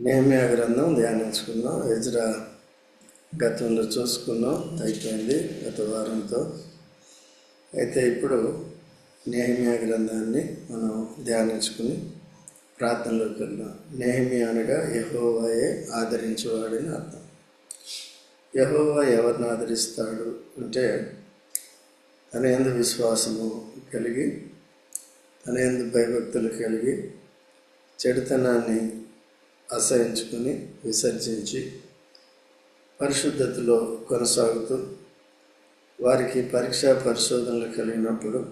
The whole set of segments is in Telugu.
నేమియా గ్రంథం ధ్యానించుకున్నాం. ఎజ్రా గతంలో చూసుకున్నాం. అయిపోయింది గత వారంతో. అయితే ఇప్పుడు నేహమియా గ్రంథాన్ని మనం ధ్యానించుకుని ప్రార్థనలోకి వెళ్దాం. నేహమియా అనగా యహోవాయే ఆదరించేవాడని అర్థం. యహోవా ఎవరిని ఆదరిస్తాడు అంటే తన ఎందు విశ్వాసము కలిగి తన ఎందు భయభక్తులు కలిగి చెడుతనాన్ని అసహించుకుని విసర్జించి పరిశుద్ధతలో కొనసాగుతూ వారికి పరీక్షా పరిశోధనలు కలిగినప్పుడు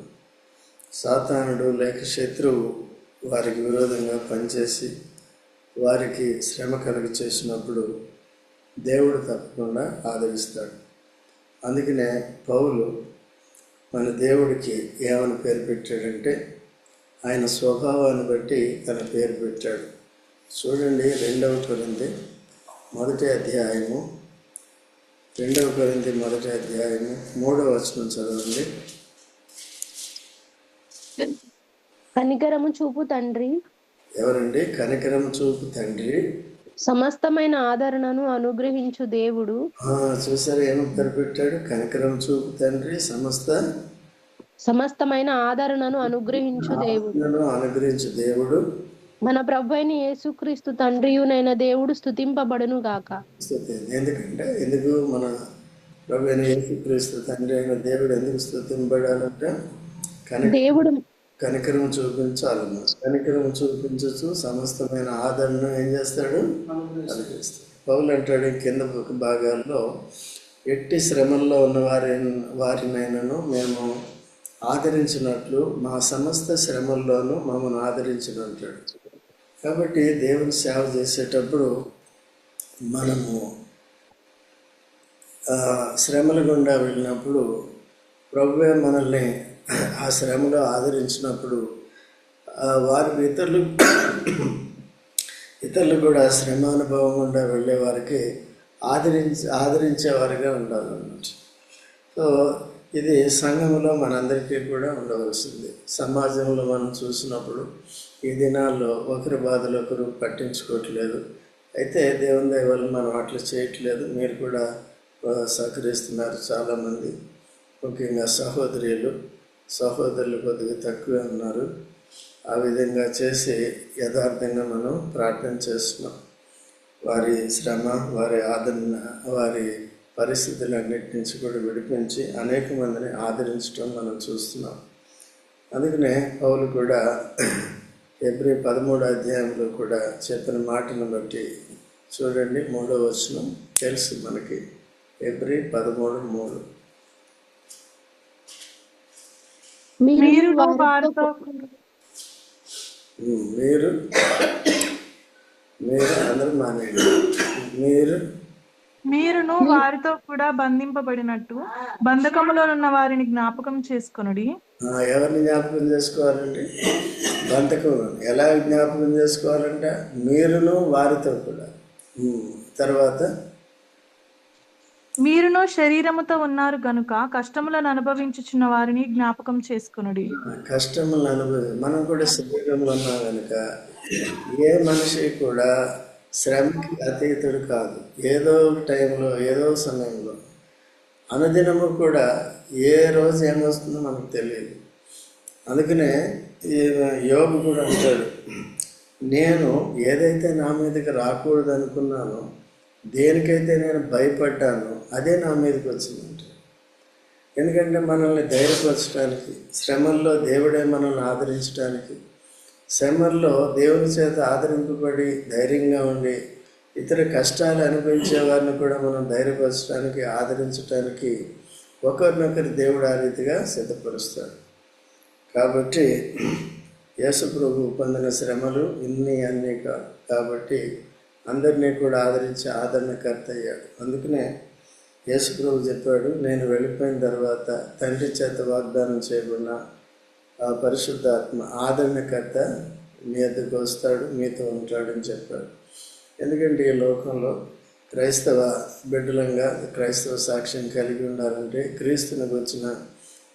సాతానుడు లేక శత్రువు వారికి విరోధంగా పనిచేసి వారికి శ్రమ కలుగ చేసినప్పుడు దేవుడు తప్పకుండా ఆదరిస్తాడు. అందుకనే పౌలు మన దేవుడికి ఏమని పేరు పెట్టాడంటే ఆయన స్వభావాన్ని బట్టి తన పేరు పెట్టాడు. చూడండి రెండవ కొరింది మొదటి అధ్యాయము. రెండవ కొరింది మొదటి అధ్యాయము. మూడవ వచనం చదవండి. కనికరము చూపు తండ్రి. ఎవరండి? కనికరం చూపు తండ్రి. సమస్తమైన ఆదరణను అనుగ్రహించు దేవుడు. చూసారా పేరు పెట్టాడు? కనికరం చూపు తండ్రి సమస్త సమస్తమైన ఆదరణను అనుగ్రహించు దేవుడు. అనుగ్రహించు దేవుడు. మన ప్రభు అయిన యేసుక్రీస్తు తండ్రియునైన దేవుడు స్తుతింపబడును గాక. ఎందుకంటే ఎందుకు మన ప్రభు అయిన యేసుక్రీస్తు తండ్రి అయిన దేవుడు ఎందుకు స్తుతింపడాలంటే కనిక దేవుడు కనికరం చూపించాలన్న కనికరం చూపించచ్చు. సమస్తమైన ఆదరణ ఏం చేస్తాడు? పౌలు అంటాడు కింద భాగాల్లో ఎట్టి శ్రమల్లో ఉన్న వారి వారినైనాను మేము ఆదరించినట్లు మా సమస్త శ్రమల్లోనూ మమ్మల్ని ఆదరించిన అంటాడు. కాబట్టి దేవుని సేవ చేసేటప్పుడు మనము శ్రమల గుండా వెళ్ళినప్పుడు ప్రభువే మనల్ని ఆ శ్రమలో ఆదరించినప్పుడు వారి ఇతరులు ఇతరులు కూడా శ్రమ అనుభవం గుండా వెళ్ళేవారికి ఆదరించి ఆదరించేవారిగా ఉండాలన్నమాట. సో ఇది సంఘంలో మనందరికీ కూడా ఉండవలసింది. సమాజంలో మనం చూసినప్పుడు ఈ దినాల్లో ఒకరి బాధలు ఒకరు పట్టించుకోవట్లేదు. అయితే దేవుని దయ వల్ల మనం అట్లా చేయట్లేదు. మీరు కూడా సహకరిస్తున్నారు చాలామంది. ముఖ్యంగా సహోదరులు. సహోదరులు కొద్దిగా తక్కువే ఉన్నారు. ఆ విధంగా చేసి యథార్థంగా మనం ప్రార్థన చేస్తున్నాం. వారి శ్రమ వారి ఆదరణ వారి పరిస్థితులన్నిటి నుంచి కూడా విడిపించి అనేక మందిని ఆదరించడం మనం చూస్తున్నాం. అందుకనే పౌలు కూడా ఎబ్రి పదమూడో అధ్యాయంలో కూడా చెప్పిన మాటను బట్టి చూడండి మూడో వచనం తెలుసు మనకి. ఎబ్రి పదమూడు మూడు. మీరు మీరు మీరు అందరూ మానేయండి. మీరు మీరును వారితో కూడా బంధింపబడినట్టు బంధకములో ఉన్న వారిని జ్ఞాపకం చేసుకొనుడి. ఎవరిని జ్ఞాపకం చేసుకోవాలండి? బంధకం ఎలా జ్ఞాపకం చేసుకోవాలంటే? మీరును వారితో కూడా. తర్వాత? మీరును శరీరముతో ఉన్నారు గనుక కష్టములను అనుభవించుచున్న వారిని జ్ఞాపకం చేసుకొనుడి. కష్టములను అనుభవి మనం కూడా శరీరంలో ఉన్నాం కనుక ఏ మనిషి కూడా శ్రమకి అతీతుడు కాదు. ఏదో ఒక టైంలో ఏదో సమయంలో. అనుదినము కూడా ఏ రోజు ఏమొస్తుందో మనకు తెలియదు. అందుకనే ఈ యోగు కూడా అంటాడు నేను ఏదైతే నా మీదకి రాకూడదు అనుకున్నానో దేనికైతే నేను భయపడ్డానో అదే నా మీదకి వచ్చిందంట. ఎందుకంటే మనల్ని ధైర్యపరచడానికి శ్రమల్లో దేవుడే మనల్ని ఆదరించడానికి శ్రమల్లో దేవుని చేత ఆదరింపబడి ధైర్యంగా ఉండి ఇతర కష్టాలు అనుభవించే వారిని కూడా మనం ధైర్యపరచడానికి ఆదరించడానికి ఒకరినొకరి దేవుడు ఆ రీతిగా సిద్ధపరుస్తాడు. కాబట్టి యేసుప్రభు పొందిన శ్రమలు ఇన్ని అన్నీ కాబట్టి అందరినీ కూడా ఆదరించి ఆదరణకర్త అయ్యాడు. అందుకనే యేసుప్రభు చెప్పాడు నేను వెళ్ళిపోయిన తర్వాత తండ్రి చేత వాగ్దానం చేయబడిన పరిశుద్ధాత్మ ఆదరణకర్త మీ వద్దకు వస్తాడు మీతో ఉంటాడని చెప్పాడు. ఎందుకంటే ఈ లోకంలో క్రైస్తవ బిడ్డలంగా క్రైస్తవ సాక్ష్యం కలిగి ఉండాలంటే క్రీస్తునికి వచ్చిన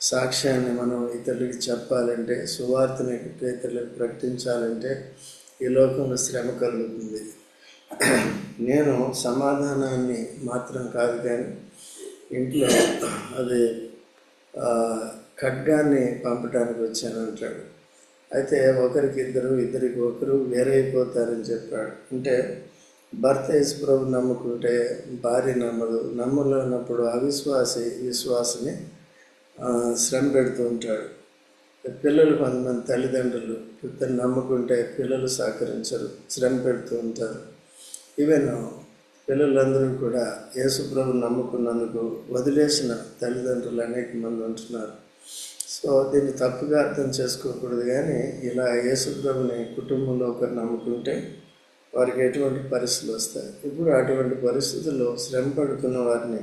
సాక్ష్యాన్ని మనం ఇతరులకి చెప్పాలంటే సువార్తని ఇతరులకు ప్రకటించాలంటే ఈ లోకంలో శ్రమ కలుగుతుంది. నేను సమాధానాన్ని మాత్రం కాదు కానీ ఇంట్లో అది ఖడ్గాన్ని పంపడానికి వచ్చాను అంటాడు. అయితే ఒకరికి ఇద్దరు ఇద్దరికి ఒకరు వేరైపోతారని చెప్పాడు. అంటే భర్త యేసుప్రభు నమ్ముకుంటే భార్య నమ్మదు. నమ్మలేనప్పుడు అవిశ్వాసి విశ్వాసని శ్రమ పెడుతూ ఉంటాడు. పిల్లలు కొంతమంది తల్లిదండ్రులు ఇద్దరు నమ్ముకుంటే పిల్లలు సహకరించరు శ్రమ పెడుతూ ఉంటారు. ఈవెన్ పిల్లలందరూ కూడా యేసుప్రభు నమ్ముకున్నందుకు వదిలేసిన తల్లిదండ్రులు అనేక మంది ఉంటున్నారు. సో దీన్ని తప్పుగా అర్థం చేసుకోకూడదు కానీ ఇలా యేసుప్రభుని కుటుంబంలో ఒకరు నమ్ముకుంటే వారికి ఎటువంటి పరిస్థితులు వస్తాయి? ఇప్పుడు అటువంటి పరిస్థితుల్లో శ్రమ పడుతున్న వారిని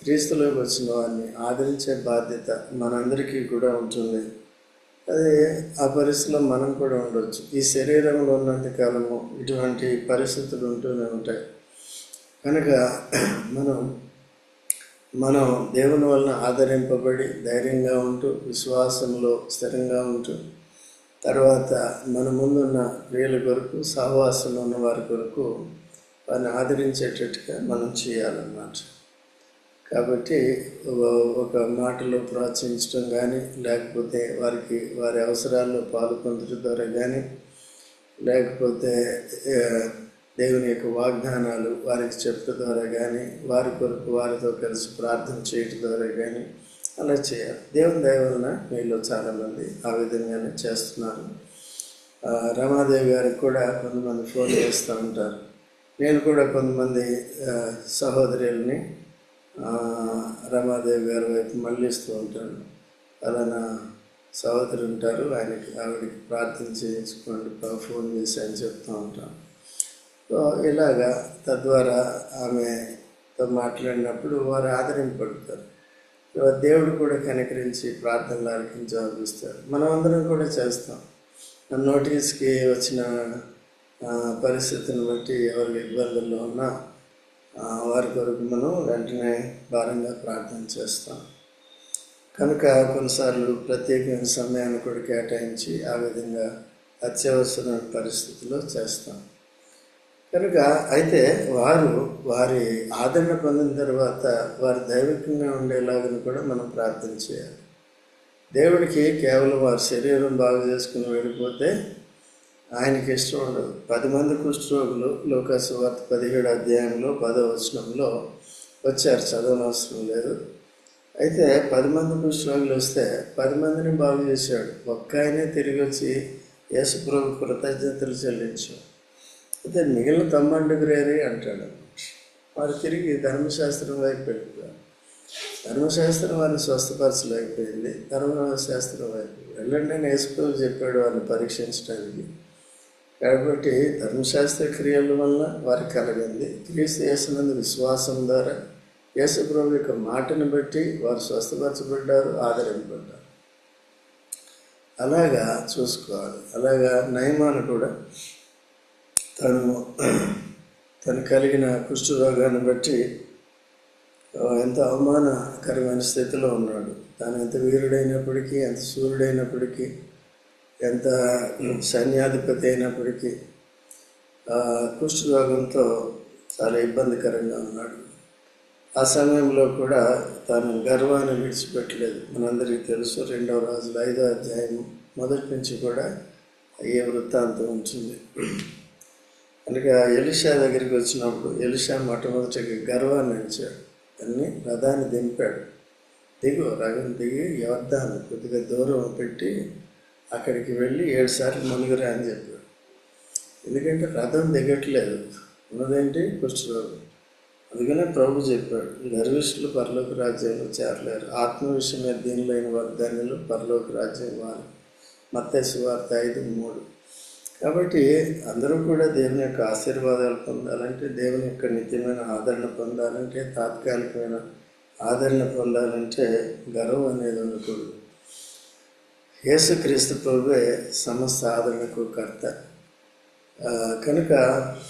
క్రీస్తులోకి వచ్చిన వారిని ఆదరించే బాధ్యత మనందరికీ కూడా ఉంటుంది. అదే ఆ పరిస్థితిలో మనం కూడా ఉండవచ్చు ఈ శరీరంలో ఉన్నంత కాలము ఇటువంటి పరిస్థితులు ఉంటూనే ఉంటాయి. కనుక మనం మనం దేవుని వలన ఆదరింపబడి ధైర్యంగా ఉంటూ విశ్వాసంలో స్థిరంగా ఉంటూ తర్వాత మన ముందున్న ప్రియుల కొరకు సహవాసంలో ఉన్న వారి కొరకు వారిని ఆదరించేటట్టుగా మనం చేయాలన్నమాట. కాబట్టి ఒక- మాటలో ప్రోత్సహించడం కానీ లేకపోతే వారికి వారి అవసరాల్లో పాలు పొందడం ద్వారా కానీ లేకపోతే దేవుని యొక్క వాగ్దానాలు వారికి చెప్పడం ద్వారా కానీ వారి కొరకు వారితో కలిసి ప్రార్థన చేయటం ద్వారా కానీ అలా చేయాలి. దేవుని దయ వలన మీలో చాలామంది ఆ విధంగానే చేస్తున్నారు. రమాదేవి గారికి కూడా కొంతమంది ఫోన్ చేస్తూ ఉంటారు. నేను కూడా కొంతమంది సహోదరులని సహోదరుల్ని రమాదేవి గారి వైపు మళ్ళిస్తూ ఉంటాను. అలా నా సహోదరు ఉంటారు. ఆయనకి ఆవిడకి ప్రార్థన చేయించుకోండి ఫోన్ చేసి అని చెప్తూ ఉంటాను. ఇలాగా తద్వారా ఆమెతో మాట్లాడినప్పుడు వారు ఆదరింపడతారు దేవుడు కూడా కనికరించి ప్రార్థనలు ఆలకించి జవాబిస్తాడు మనం అందరం కూడా చేస్తాం. నోటీస్కి వచ్చిన పరిస్థితిని బట్టి ఎవరి ఇబ్బందుల్లో ఉన్నా వారి కొరకు మనం వెంటనే భారంగా ప్రార్థన చేస్తాం. కనుక కొన్నిసార్లు ప్రత్యేకమైన సమయాన్ని కూడా కేటాయించి ఆ విధంగా అత్యవసరమైన పరిస్థితిలో చేస్తాం. కనుక అయితే వారు వారి ఆదరణ పొందిన తర్వాత వారు దైవికంగా ఉండేలాగని కూడా మనం ప్రార్థన చేయాలి. దేవుడికి కేవలం వారి శరీరం బాగు చేసుకుని వెళ్ళిపోతే ఆయనకి ఇష్టం ఉండదు. పది మంది కుష్ఠరోగులు లోకాసువార్త పదిహేడు అధ్యాయంలో పదో వచనంలో వచ్చారు చదవనవసరం లేదు. అయితే పది మంది కుష్ఠరోగులు వస్తే పది మందిని బాగు చేశాడు. ఒక్క ఆయనే తిరిగి వచ్చి యేసుప్రభు కృతజ్ఞతలు చెల్లించాడు. అయితే మిగిలిన తమ్మండుగురేరి అంటాడు. వారు తిరిగి ధర్మశాస్త్రం వైపు వెళ్ళిపోయారు. ధర్మశాస్త్రం వారిని స్వస్థపరచలేకపోయింది ధర్మశాస్త్రం వైపు వెళ్ళండి అని యేసుప్రభు చెప్పాడు వారిని పరీక్షించడానికి. కాబట్టి ధర్మశాస్త్ర క్రియల వల్ల వారికి కలిగింది. క్రీస్తు చేసినందు విశ్వాసం ద్వారా యేసుప్రభు యొక్క మాటను బట్టి వారు స్వస్థపరచబడ్డారు ఆదరింపబడ్డారు. అలాగా చూసుకోవాలి. అలాగా నయమాను కూడా తను తను కలిగిన కుష్ఠరోగాన్ని బట్టి ఎంత అవమానకరమైన స్థితిలో ఉన్నాడు. తాను ఎంత వీరుడైనప్పటికీ ఎంత సూర్యుడైనప్పటికీ ఎంత సైన్యాధిపతి అయినప్పటికీ ఆ, కుష్ఠరోగంతో చాలా ఇబ్బందికరంగా ఉన్నాడు. ఆ సమయంలో కూడా తాను గర్వాన్ని విడిచిపెట్టలేదు. మనందరికీ తెలుసు రెండవ రాజులు ఐదో అధ్యాయం మొదటి నుంచి కూడా ఏ వృత్తాంతం ఉంటుంది కనుక ఎలిషా దగ్గరికి వచ్చినప్పుడు ఎలిషా మొట్టమొదటిగా గర్వాన్ని అంచాడు అన్ని రథాన్ని దింపాడు. దిగు రథం దిగి యోర్ధాన్ని కొద్దిగా దూరం పెట్టి అక్కడికి వెళ్ళి ఏడు సార్లు మునుగురా అని చెప్పాడు. ఎందుకంటే రథం దిగట్లేదు. ఉన్నదేంటి? కుష్ఠరోగం అందుకనే ప్రభు చెప్పాడు గర్విష్ఠులు పరలోక రాజ్యంలో చేరలేరు. ఆత్మ విషయమే దీనిలైన వారు ధన్యులు పరలోక రాజ్యం వారు. మత్స్య వార్త ఐదు మూడు. కాబట్టి అందరూ కూడా దేవుని యొక్క ఆశీర్వాదాలు పొందాలంటే దేవుని యొక్క నిత్యమైన ఆదరణ పొందాలంటే తాత్కాలికమైన ఆదరణ పొందాలంటే గర్వం అనేది ఉండకూడదు. యేసుక్రీస్తు ప్రభువే సమస్త ఆదరణకు కర్త. కనుక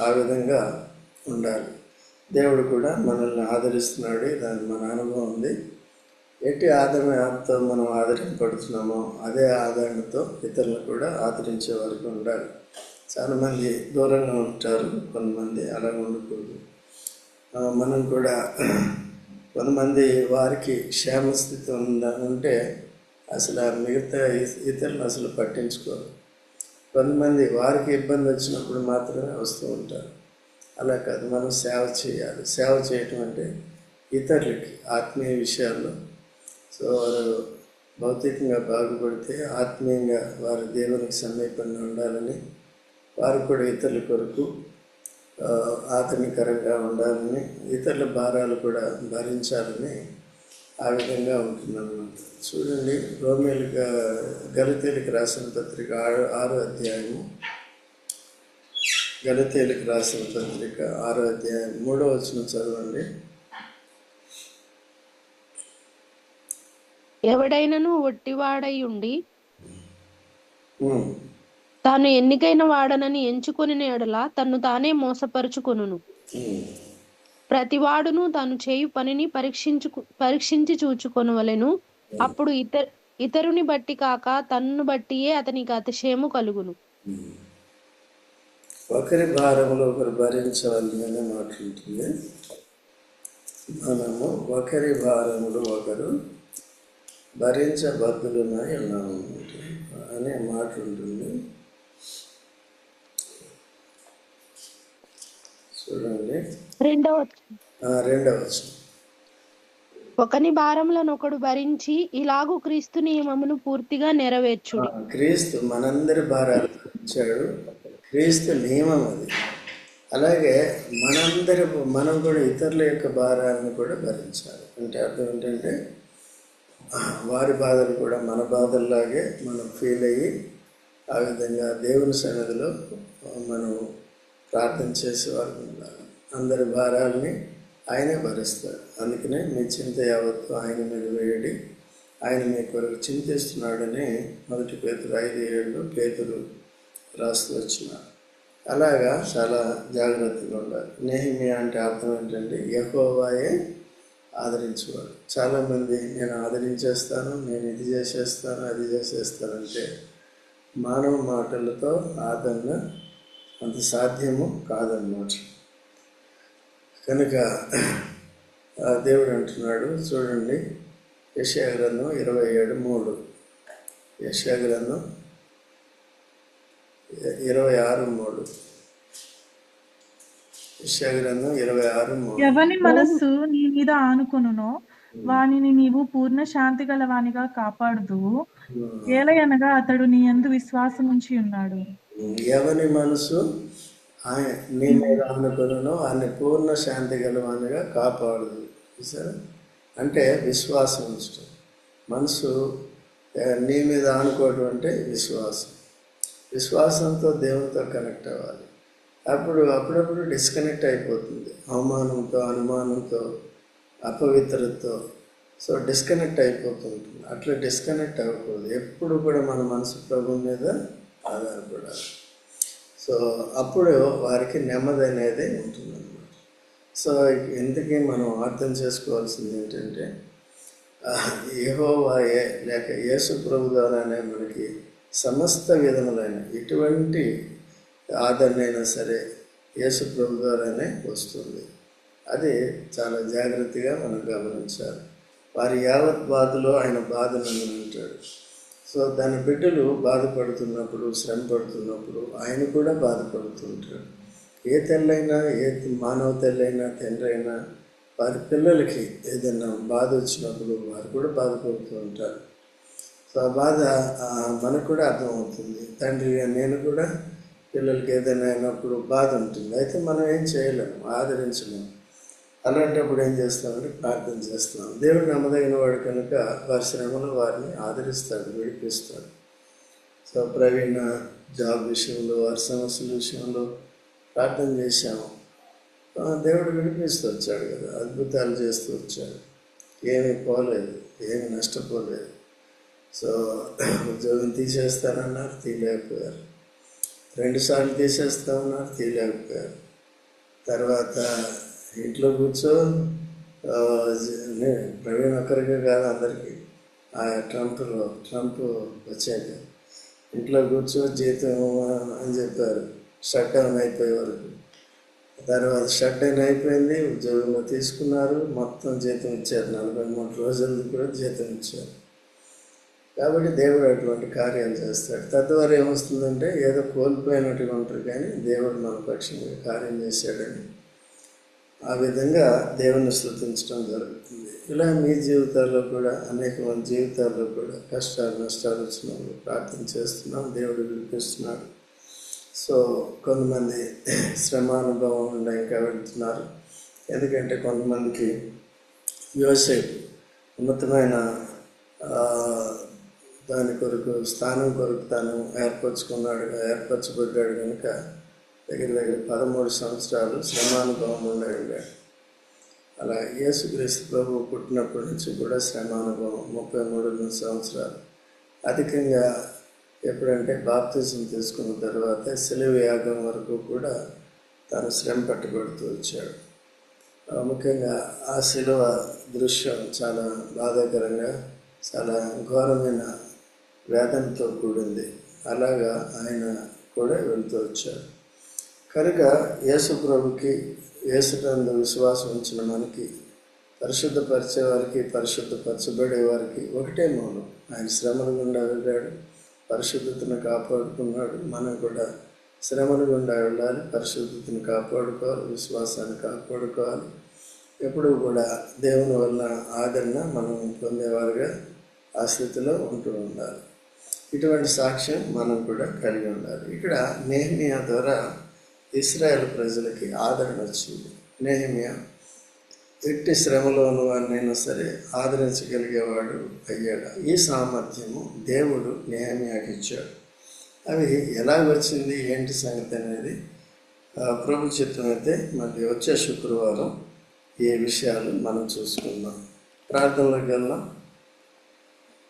ఆ విధంగా ఉండాలి. దేవుడు కూడా మనల్ని ఆదరిస్తున్నాడు దాని మన అనుభవం ఉంది. ఎట్టి ఆదరణతో మనం ఆదరింపడుతున్నామో అదే ఆదరణతో ఇతరులు కూడా ఆదరించే వరకు ఉండాలి. చాలామంది దూరంగా ఉంటారు కొంతమంది అలా ఉండకూడదు. మనం కూడా కొంతమంది వారికి క్షేమస్థితి ఉంద ఉంటే అసలు ఆ మిగతా ఇతరులు అసలు పట్టించుకోరు. కొంతమంది వారికి ఇబ్బంది వచ్చినప్పుడు మాత్రమే వస్తూ ఉంటారు. అలా కాదు మనం సేవ చేయాలి. సేవ చేయటం అంటే ఇతరులకి ఆత్మీయ విషయాల్లో సో వారు భౌతికంగా బాగుపడితే ఆత్మీయంగా వారు దేవునికి సమీపంగా ఉండాలని వారు కూడా ఇతరుల కొరకు ఆత్మీకరంగా ఉండాలని ఇతరుల భారాలు కూడా భరించాలని ఆ విధంగా ఉంటుందన్నమాట. చూడండి రోమేలుగా గలితేలికి రాసిన పత్రిక ఆరు ఆరో అధ్యాయము. గలితేలికి రాసిన పత్రిక ఆరో అధ్యాయం మూడో వచ్చిన చదవండి. ఎవడైనను ఒట్టివాడై ఉండి తాను ఎన్నికైన వాడనని ఎంచుకొని ఎడల తన్ను తానే మోసపరుచుకొనును. ఉమ్. ప్రతివాడును తాను చేయు పనిని పరీక్షించు పరీక్షించి చూచుకొనవలెను. అప్పుడు ఇతర ఇతరుని బట్టి కాక తన్ను బట్టియే అతనికి అతిశయము కలుగును. ఒకరి భారంలో ఒకరు భరించాలని మాట్లాడుతుంది మనము ఒకరి భారములు ఒకరు భరించబద్దులమై ఉన్నాము. అనే మాట ఉంటుంది చూడండి. రెండవ రెండవ. ఒకని భారములను ఒకడు భరించి ఇలాగు క్రీస్తు నియమమును పూర్తిగా నెరవేర్చుడు. క్రీస్తు మనందరి భారాలు ఇచ్చాడు క్రీస్తు నియమం అది. అలాగే మనందరి మనం కూడా ఇతరుల యొక్క భారాలను కూడా భరించాలి. అంటే అర్థం ఏంటంటే వారి బాధలు కూడా మన బాధల్లాగే మనం ఫీల్ అయ్యి ఆ విధంగా దేవుని సన్నిధిలో మనం ప్రార్థన చేసేవారు అందరి భారాలని ఆయనే భరిస్తాడు అందుకనే మీ చింత యావత్తు ఆయన మీద వేయడి. ఆయన మీ కొరకు చింతిస్తున్నాడని మొదటి పేతురు ఐదు ఏళ్ళు పేతురు రాస్తూ వచ్చిన అలాగా చాలా జాగ్రత్తగా ఉండాలి. నేహిమి అంటే అర్థం ఏంటంటే యహోవాయే ఆదరించేవారు. చాలామంది నేను ఆదరించేస్తాను నేను ఇది చేసేస్తాను అది చేసేస్తానంటే మానవ మాటలతో ఆదరణ అంత సాధ్యము కాదన్నమాట. కనుక దేవుడు అంటున్నాడు చూడండి యశాగ్రంథం ఇరవై ఏడు మూడు. యశాగ్రంథం ఇరవై ఆరు మూడు యశా గ్రంథం ఇరవై ఆరు మూడు ఎవని మనస్సు నీ మీద ఆనుకొనునో వానిని నీవు పూర్ణ శాంతి గల వానిగా కాపాడుదు ఏలయనగా అతడు నీ యందు విశ్వాసం ఉంచి ఉన్నాడు. ఎవని మనసు ఆయన నీ మీద అనుకున్నానో ఆయన పూర్ణ శాంతి గలవానిగా కాపాడదు చూసారా? అంటే విశ్వాసం ఉంచడం మనసు నీ మీద ఆనుకోవడం అంటే విశ్వాసం. విశ్వాసంతో దేవునితో కనెక్ట్ అవ్వాలి. అప్పుడు అప్పుడప్పుడు డిస్కనెక్ట్ అయిపోతుంది. అవమానంతో అనుమానంతో అపవిత్రతతో. So disconnect అయిపోతుంటుంది. అట్లా డిస్కనెక్ట్ అవ్వకూడదు. ఎప్పుడు కూడా మన మనసు ప్రభు మీద ఆధారపడాలి. సో అప్పుడు వారికి నెమ్మది అనేది ఉంటుందన్నమాట. సో ఇంతకీ మనం అర్థం చేసుకోవాల్సింది ఏంటంటే యెహోవాయే లేక యేసు ప్రభు ద్వారానే మనకి సమస్త విధములైన ఎటువంటి ఆదరణ అయినా సరే యేసు ప్రభు ద్వారానే వస్తుంది. అది చాలా జాగ్రత్తగా మనం గమనించాలి. వారి యావత్ బాధలో ఆయన బాధను ఉంటాడు సో దాని బిడ్డలు బాధపడుతున్నప్పుడు శ్రమ పడుతున్నప్పుడు ఆయన కూడా బాధపడుతుంటాడు. ఏ తల్లైనా ఏ మానవ తల్లైనా తండ్రి అయినా వారి పిల్లలకి ఏదైనా బాధ వచ్చినప్పుడు వారు కూడా బాధపడుతూ ఉంటారు. సో ఆ బాధ మనకు కూడా అర్థమవుతుంది. తండ్రిగా నేను కూడా పిల్లలకి ఏదైనా అయినప్పుడు బాధ ఉంటుంది. అయితే మనం ఏం చేయలేము ఆదరించలేము అలాంటప్పుడు ఏం చేస్తామంటే ప్రార్థన చేస్తున్నాం దేవుడు నమ్మదగిన వాడు కనుక వారి శ్రమను వారిని ఆదరిస్తాడు విడిపిస్తాడు. సో ప్రవీణ జాబ్ విషయంలో వారి సమస్యల విషయంలో ప్రార్థన చేశాము. దేవుడు విడిపిస్తూ వచ్చాడు కదా అద్భుతాలు చేస్తూ వచ్చాడు. ఏమీ పోలేదు ఏమీ నష్టపోలేదు. సో ఉద్యోగం తీసేస్తానన్నారు తీయలేకపోయారు. రెండుసార్లు తీసేస్తా ఉన్నారు తీయలేకపోయారు తర్వాత ఇంట్లో కూర్చో ప్రవీణ్ ఒక్కరికే కాదు అందరికీ. ఆ ట్రంప్లో ట్రంప్ వచ్చాక. ఇంట్లో కూర్చో జీతం అని చెప్పారు. షట్ డౌన్ అయిపోయే వరకు. తర్వాత షట్ డౌన్ అయిపోయింది ఉద్యోగంలో తీసుకున్నారు మొత్తం జీతం ఇచ్చారు. నలభై మూడు రోజులది కూడా జీతం ఇచ్చారు. కాబట్టి దేవుడు అటువంటి కార్యాలు చేస్తాడు. తద్వారా ఏమొస్తుందంటే ఏదో కోల్పోయినట్టుగా ఉంటారు కానీ దేవుడు మన పక్షంగా కార్యం చేశాడని ఆ విధంగా దేవుని స్థుతించడం జరుగుతుంది. ఇలా మీ జీవితాల్లో కూడా అనేక మంది జీవితాల్లో కూడా కష్టాలు నష్టాలు వచ్చినప్పుడు ప్రార్థన చేస్తున్నాం దేవుడు వినిపిస్తున్నాడు. సో కొంతమంది శ్రమానుభవం ఉండే ఇంకా వెళ్తున్నారు. ఎందుకంటే కొంతమందికి యువసేపు ఉన్నతమైన దాని కొరకు స్థానం కొరకు తాను ఏర్పరచుకున్నాడు ఏర్పరచబడ్డాడు కనుక దగ్గర దగ్గర పదమూడు సంవత్సరాలు శ్రమానుభవం ఉండేవాడు అలా యేసుక్రీస్తు ప్రభు పుట్టినప్పటి నుంచి కూడా శ్రమానుభవం ముప్పై మూడు సంవత్సరాలు. అధికంగా ఎప్పుడంటే బాప్తిజం తీసుకున్న తర్వాత సెలవు యాగం వరకు కూడా తను శ్రమ పట్టుబడుతూ వచ్చాడు. ముఖ్యంగా ఆ శిలువ దృశ్యం చాలా బాధాకరంగా చాలా ఘోరమైన వేదనతో కూడింది. అలాగా ఆయన కూడా వెళ్తూ వచ్చారు. కనుక యేసు ప్రభుకి యేసునందు విశ్వాసం ఉంచిన మనకి పరిశుద్ధపరిచే వారికి పరిశుద్ధపరచబడే వారికి ఒకటే మౌనం ఆయన శ్రమల గుండా వెళ్ళాడు పరిశుద్ధతను కాపాడుకున్నాడు. మనం కూడా శ్రమల గుండా వెళ్ళాలి పరిశుద్ధతను కాపాడుకోవాలి విశ్వాసాన్ని కాపాడుకోవాలి. ఎప్పుడూ కూడా దేవుని వల్ల ఆదరణ మనం పొందేవారుగా ఆ స్థితిలో ఉంటూ ఉండాలి. ఇటువంటి సాక్ష్యం మనం కూడా కలిగి ఉండాలి. ఇక్కడ నేహమియా ద్వారా ఇస్రాయేల్ ప్రజలకి ఆదరణ వచ్చింది. నేహమియా ఎట్టి శ్రమలో ఉన్నవారినైనా సరే ఆదరించగలిగేవాడు అయ్యాడు. ఈ సామర్థ్యము దేవుడు నేహమియాకి ఇచ్చాడు. అవి ఎలా వచ్చింది ఏంటి సంగతి అనేది ప్రభు చిత్తం అయితే మళ్ళీ వచ్చే శుక్రవారం ఏ విషయాలు మనం చూసుకుందాం. ప్రార్థనలోకి వెళ్దాం.